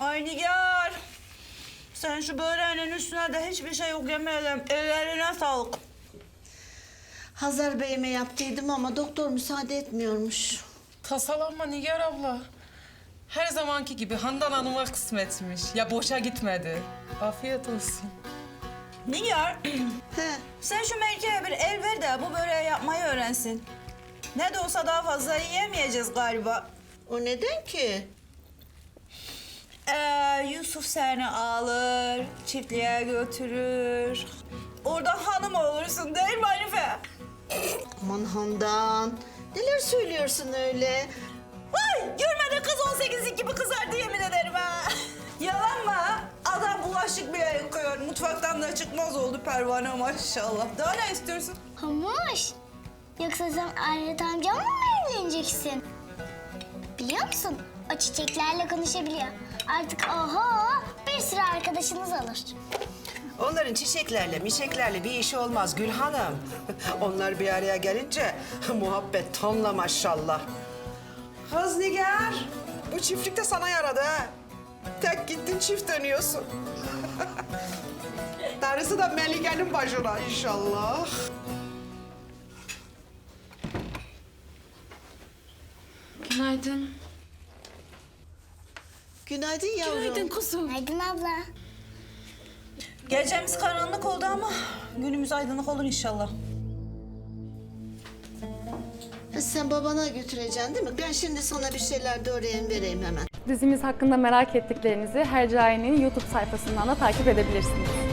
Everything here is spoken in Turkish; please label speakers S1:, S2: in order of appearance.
S1: Ay Nigar. Sen şu böreğinin üstüne de hiçbir şey yok yemeyelim. Ellerine sağlık.
S2: Hazar Bey'ime yaptıydım ama doktor müsaade etmiyormuş.
S3: Tasalanma Nigar abla. Her zamanki gibi Handan Hanım'a kısmetmiş. Ya boşa gitmedi. Afiyet olsun.
S1: Nigar,
S2: He,
S1: sen şu Melike'ye bir el ver de bu böreği yapmayı öğrensin. Ne de olsa daha fazla yiyemeyeceğiz galiba.
S2: o neden ki?
S1: Yusuf seni alır, çiftliğe götürür. Orada hanım olursun değil mi Hanife?
S2: Aman Handan, neler söylüyorsun öyle?
S1: Vay görmedi kız 18 gibi kızardı yemin ederim ha. Yalan mı? Adam bulaşık bile yıkıyor. Mutfaktan da çıkmaz oldu pervane maşallah. Daha ne istiyorsun?
S4: Hamuş. Yoksa sen Alet amcamla mı evleneceksin? Biliyor musun? O çiçeklerle konuşabiliyor. Artık oho bir sürü arkadaşınız olur.
S5: Onların çiçeklerle, mişeklerle bir işi olmaz Gül Hanım. Onlar bir araya gelince muhabbet tonla maşallah. Kız Nigar, bu çiftlik de sana yaradı ha. Tek gittin çift dönüyorsun. Darısı da Melike'nin başına inşallah.
S3: Günaydın.
S2: Günaydın yavrum.
S3: kuzum.
S4: Aydın abla.
S1: Gecemiz karanlık oldu ama günümüz aydınlık olur inşallah.
S2: Sen babana götüreceksin değil mi? Ben şimdi sana bir şeyler doğrayayım vereyim hemen.
S6: Dizimiz hakkında merak ettiklerinizi Hercai'nin YouTube sayfasından da takip edebilirsiniz.